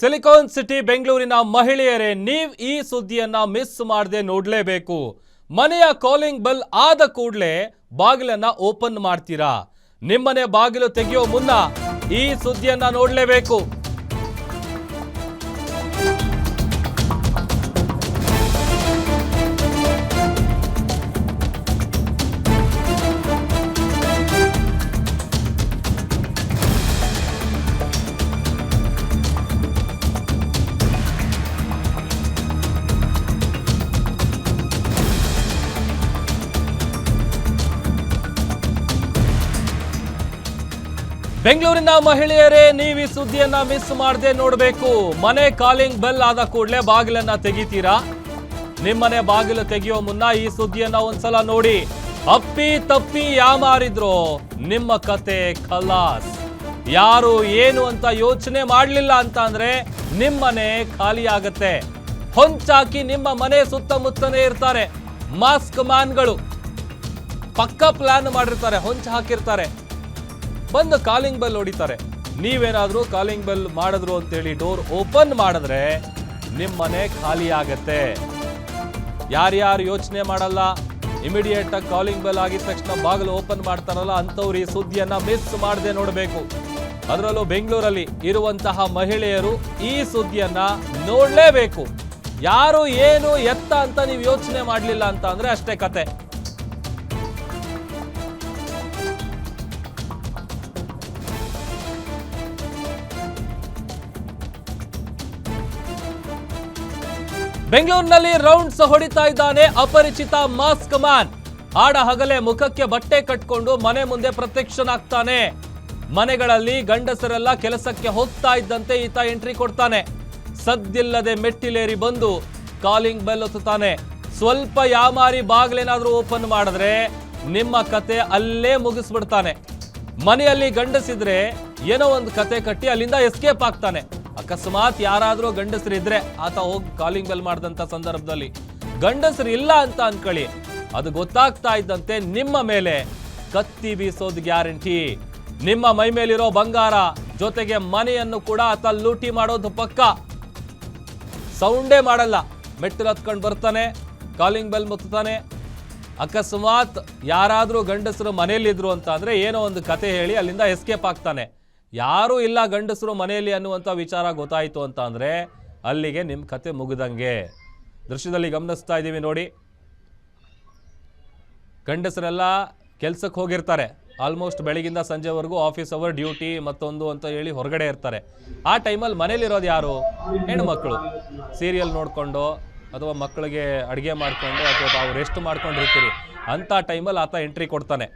Silicon city ಬೆಂಗಳೂರಿನ ಮಹಿಳೆಯರೇ, ನೀವ್ ಈ ಸುದ್ದಿಯನ್ನ ಮಿಸ್ ಮಾಡದೆ ನೋಡ್ಲೇಬೇಕು. ಮನೆಯ ಕಾಲಿಂಗ್ ಬೆಲ್ ಆದ ಕೂಡಲೇ ಬಾಗಿಲನ್ನ ಓಪನ್ ಮಾಡ್ತೀರಾ? ನಿಮ್ಮನೆ ಬಾಗಿಲು ತೆಗೆಯೋ ಮುನ್ನ ಈ ಸುದ್ದಿಯನ್ನ ನೋಡ್ಲೇಬೇಕು. ಬೆಂಗಳೂರಿನ ಮಹಿಳೆಯರೇ, ನೀವು ಈ ಸುದ್ದಿಯನ್ನ ಮಿಸ್ ಮಾಡದೆ ನೋಡಬೇಕು. ಮನೆ ಕಾಲಿಂಗ್ ಬೆಲ್ ಆದ ಕೂಡಲೇ ಬಾಗಿಲನ್ನ ತೆಗಿತೀರಾ? ನಿಮ್ಮನೆ ಬಾಗಿಲು ತೆಗೆಯೋ ಮುನ್ನ ಈ ಸುದ್ದಿಯನ್ನ ಒಂದ್ಸಲ ನೋಡಿ. ಅಪ್ಪಿ ತಪ್ಪಿ ಯಾಮಾರಿದ್ರು ನಿಮ್ಮ ಕತೆ ಖಲಾಸ್. ಯಾರು, ಏನು ಅಂತ ಯೋಚನೆ ಮಾಡಲಿಲ್ಲ ಅಂತ ಅಂದ್ರೆ ನಿಮ್ಮನೆ ಖಾಲಿ ಆಗತ್ತೆ. ಹೊಂಚಾಕಿ ನಿಮ್ಮ ಮನೆ ಸುತ್ತಮುತ್ತನೇ ಇರ್ತಾರೆ. ಮಾಸ್ಕ್ ಮ್ಯಾನ್ಗಳು ಪಕ್ಕ ಪ್ಲಾನ್ ಮಾಡಿರ್ತಾರೆ, ಹೊಂಚು ಹಾಕಿರ್ತಾರೆ. ಬಂದು ಕಾಲಿಂಗ್ ಬೆಲ್ ಹೊಡಿತಾರೆ. ನೀವೇನಾದ್ರೂ ಕಾಲಿಂಗ್ ಬೆಲ್ ಮಾಡಿದ್ರು ಅಂತೇಳಿ ಡೋರ್ ಓಪನ್ ಮಾಡಿದ್ರೆ ನಿಮ್ಮ ಮನೆ ಖಾಲಿ ಆಗತ್ತೆ. ಯಾರ್ಯಾರು ಯೋಚನೆ ಮಾಡಲ್ಲ ಇಮಿಡಿಯೇಟ್ ಆಗಿ ಕಾಲಿಂಗ್ ಬೆಲ್ ಆಗಿದ ತಕ್ಷಣ ಬಾಗಿಲು ಓಪನ್ ಮಾಡ್ತಾರಲ್ಲ ಅಂಥವ್ರು ಈ ಸುದ್ದಿಯನ್ನ ಮಿಸ್ ಮಾಡದೆ ನೋಡಬೇಕು. ಅದರಲ್ಲೂ ಬೆಂಗಳೂರಲ್ಲಿ ಇರುವಂತಹ ಮಹಿಳೆಯರು ಈ ಸುದ್ದಿಯನ್ನ ನೋಡ್ಲೇಬೇಕು. ಯಾರು ಏನು ಎತ್ತ ಅಂತ ನೀವು ಯೋಚನೆ ಮಾಡಲಿಲ್ಲ ಅಂತ ಅಂದ್ರೆ ಅಷ್ಟೇ ಕತೆ. ಬೆಂಗಳೂರಿನಲ್ಲಿ ರೌಂಡ್ಸ್ ಹೊಡಿತಾ ಇದ್ದಾನೆ ಅಪರಿಚಿತ ಮಾಸ್ಕ್ ಮ್ಯಾನ್. ಆಡ ಹಗಲೆ ಮುಖಕ್ಕೆ ಬಟ್ಟೆ ಕಟ್ಕೊಂಡು ಮನೆ ಮುಂದೆ ಪ್ರತ್ಯಕ್ಷನಾಗ್ತಾನೆ. ಮನೆಗಳಲ್ಲಿ ಗಂಡಸರೆಲ್ಲ ಕೆಲಸಕ್ಕೆ ಹೋಗ್ತಾ ಇದ್ದಂತೆ ಈತ ಎಂಟ್ರಿ ಕೊಡ್ತಾನೆ. ಸದ್ದಿಲ್ಲದೆ ಮೆಟ್ಟಿಲೇರಿ ಬಂದು ಕಾಲಿಂಗ್ ಬೆಲ್ ಒತ್ತುತ್ತಾನೆ. ಸ್ವಲ್ಪ ಯಾಮಾರಿ ಬಾಗ್ಲೇನಾದ್ರೂ ಓಪನ್ ಮಾಡಿದ್ರೆ ನಿಮ್ಮ ಕತೆ ಅಲ್ಲೇ ಮುಗಿಸ್ಬಿಡ್ತಾನೆ. ಮನೆಯಲ್ಲಿ ಗಂಡಸಿದ್ರೆ ಏನೋ ಒಂದು ಕತೆ ಕಟ್ಟಿ ಅಲ್ಲಿಂದ ಎಸ್ಕೇಪ್ ಆಗ್ತಾನೆ. ಅಕಸ್ಮಾತ್ ಯಾರಾದರೂ ಗಂಡಸರು ಗಂಡಸರಿದ್ರೆ ಆತ ಹೋಗಿ ಕಾಲಿಂಗ್ ಬೆಲ್ ಮಾಡಿದಂಥ ಸಂದರ್ಭದಲ್ಲಿ, ಗಂಡಸರು ಇಲ್ಲ ಅಂತ ಅನ್ಕೊಳ್ಳಿ. ಅದು ಗೊತ್ತಾಗ್ತಾ ಇದ್ದಂತೆ ನಿಮ್ಮ ಮೇಲೆ ಕತ್ತಿ ಬೀಸೋದು ಗ್ಯಾರಂಟಿ. ನಿಮ್ಮ ಮೈ ಮೇಲಿರೋ ಬಂಗಾರ ಜೊತೆಗೆ ಮನೆಯನ್ನು ಕೂಡ ಆತ ಲೂಟಿ ಮಾಡೋದು ಪಕ್ಕ. ಸೌಂಡೇ ಮಾಡಲ್ಲ. ಮೆಟ್ಟಿಲು ಹತ್ಕೊಂಡು ಬರ್ತಾನೆ ಕಾಲಿಂಗ್ ಬೆಲ್ ಮುತ್ತಾನೆ ಅಕಸ್ಮಾತ್ ಯಾರಾದರೂ ಗಂಡಸರು ಮನೆಯಲ್ಲಿದ್ರು ಅಂತ ಅಂದರೆ ಏನೋ ಒಂದು ಕತೆ ಹೇಳಿ ಅಲ್ಲಿಂದ ಎಸ್ಕೇಪ್ ಆಗ್ತಾನೆ. ಯಾರೂ ಇಲ್ಲ ಗಂಡಸರು ಮನೆಯಲ್ಲಿ ಅನ್ನುವಂಥ ವಿಚಾರ ಗೊತ್ತಾಯಿತು ಅಂತ ಅಂದರೆ ಅಲ್ಲಿಗೆ ನಿಮ್ಮ ಕತೆ ಮುಗಿದಂಗೆ. ದೃಶ್ಯದಲ್ಲಿ ಗಮನಿಸ್ತಾ ಇದ್ದೀವಿ ನೋಡಿ. ಗಂಡಸರೆಲ್ಲ ಕೆಲಸಕ್ಕೆ ಹೋಗಿರ್ತಾರೆ. ಆಲ್ಮೋಸ್ಟ್ ಬೆಳಗಿಂದ ಸಂಜೆವರೆಗೂ ಆಫೀಸ್ ಅವರ್ ಡ್ಯೂಟಿ ಮತ್ತೊಂದು ಅಂತ ಹೇಳಿ ಹೊರಗಡೆ ಇರ್ತಾರೆ. ಆ ಟೈಮಲ್ಲಿ ಮನೇಲಿರೋದು ಯಾರು? ಹೆಣ್ಮಕ್ಳು. ಸೀರಿಯಲ್ ನೋಡಿಕೊಂಡು ಅಥವಾ ಮಕ್ಕಳಿಗೆ ಅಡುಗೆ ಮಾಡಿಕೊಂಡು ಅಥವಾ ತಾವು ರೆಸ್ಟ್ ಮಾಡ್ಕೊಂಡಿರ್ತೀರಿ. ಅಂಥ ಟೈಮಲ್ಲಿ ಆತ ಎಂಟ್ರಿ ಕೊಡ್ತಾನೆ.